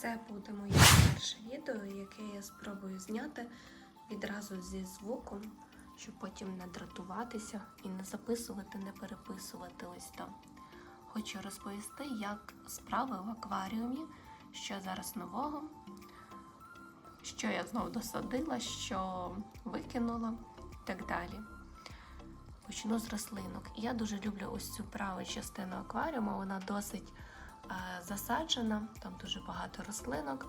Це буде моє перше відео, яке я спробую зняти відразу зі звуком, щоб потім не дратуватися і не записувати, не переписувати ось там. Хочу розповісти, як справи в акваріумі, що зараз нового, що я знову досадила, що викинула і так далі. Почну з рослинок. Я дуже люблю ось цю праву частину акваріуму, вона досить засаджена, там дуже багато рослинок,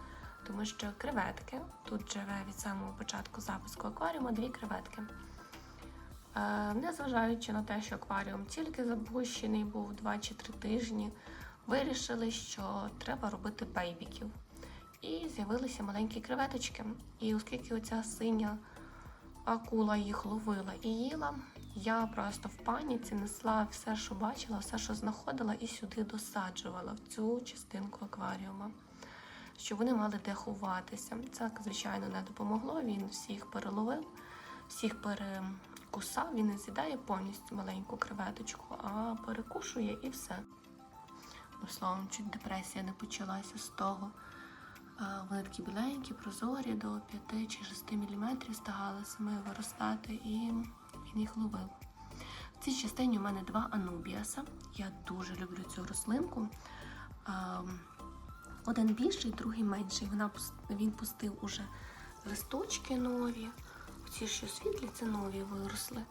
тому що креветки. Тут живе від самого початку запуску акваріуму дві креветки. Е, незважаючи на те, що акваріум тільки запущений був 2 чи 3 тижні, вирішили, що треба робити бейбіків. І з'явилися маленькі креветочки. І оскільки оця синя акула їх ловила і їла, я просто в паніці несла все, що бачила, все, що знаходила, і сюди досаджувала в цю частинку акваріума, щоб вони мали де ховатися. Це, звичайно, не допомогло. Він всіх переловив, всіх перекусав. Він не з'їдає повністю маленьку креветочку, а перекушує і все. Ну, словом, чуть депресія не почалася з того. Вони такі біленькі, прозорі, до 5 чи 6 мм стагали саме виростати, і він їх ловив. В цій частині у мене два анубіаса. Я дуже люблю цю рослинку. Один більший, другий менший. Вона, він пустив уже листочки нові. Ці, що світлі, це нові виросли.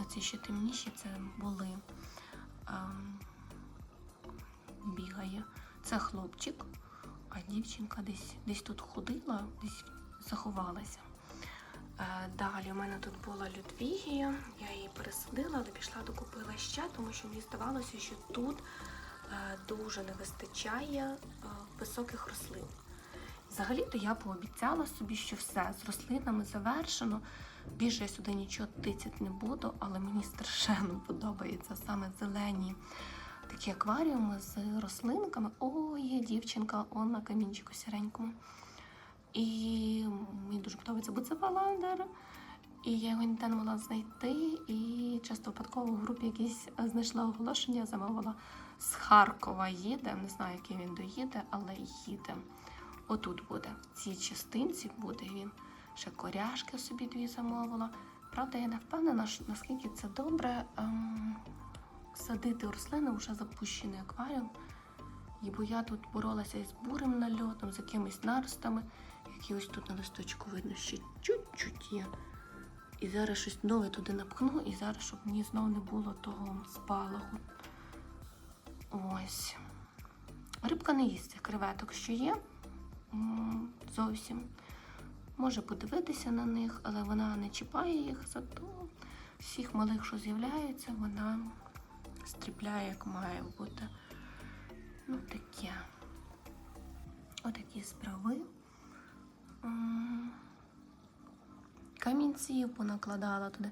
Оці, що темніші, це були. Бігає. Це хлопчик, а дівчинка десь, десь тут ходила, десь заховалася. Е, Далі у мене тут була Людвігія, я її пересадила, але пішла докупила ще, тому що мені здавалося, що тут е, дуже не вистачає е, високих рослин. Взагалі-то я пообіцяла собі, що все з рослинами завершено. Більше я сюди нічого тицять не буду, але мені страшенно подобається саме зелені такі акваріуми з рослинками. О, є дівчинка, он на камінчику сіренькому. І мені дуже подобається буцефаландер. І я його ніде не могла знайти. І часто випадково в групі якісь знайшла оголошення, замовила з Харкова їде. Не знаю, який він доїде, але їде. Отут буде, в цій частинці буде він. Ще коряшки собі дві замовила. Правда, я не впевнена, наскільки це добре ем, садити рослини вже запущений акваріум. І бо я тут боролася із бурим нальотом, з якимись наростами, які ось тут на листочку видно, ще чуть-чуть є. І зараз щось нове туди напхну, і зараз, щоб мені знову не було того спалаху. Ось. Рибка не їсть цих креветок, що є. Зовсім. Може подивитися на них, але вона не чіпає їх, зато всіх малих, що з'являються, вона стріпляє, як має бути. Ну, таке. Отакі справи. Камінців понакладала туди.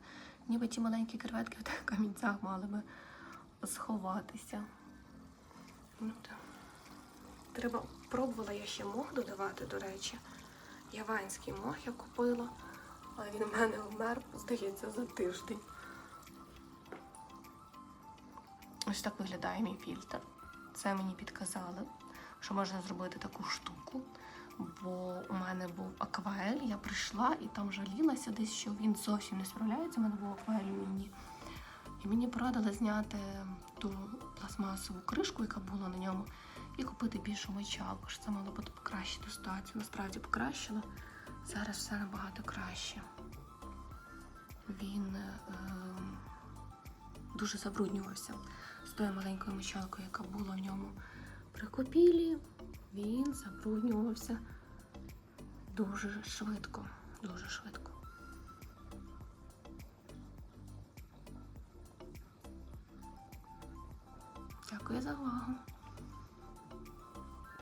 Ніби ті маленькі креветки в тих камінцях мали би сховатися. Ну, так. Треба пробувала я ще мох додавати, до речі. Яванський мох я купила, але він в мене вмер, здається, за тиждень. Ось так виглядає мій фільтр. Це мені підказали, що можна зробити таку штуку. Бо у мене був акваель, я прийшла і там жалілася десь, що він зовсім не справляється. У мене був акваель мені. І мені порадили зняти ту пластмасову кришку, яка була на ньому, і купити більшу мочалку, що це мало бути покращити ситуацію. Насправді покращило. Зараз все набагато краще. Він е, дуже забруднювався з тою маленькою мочалкою, яка була в ньому при купілі. Він забруднювався дуже швидко. Дуже швидко. Дякую за увагу.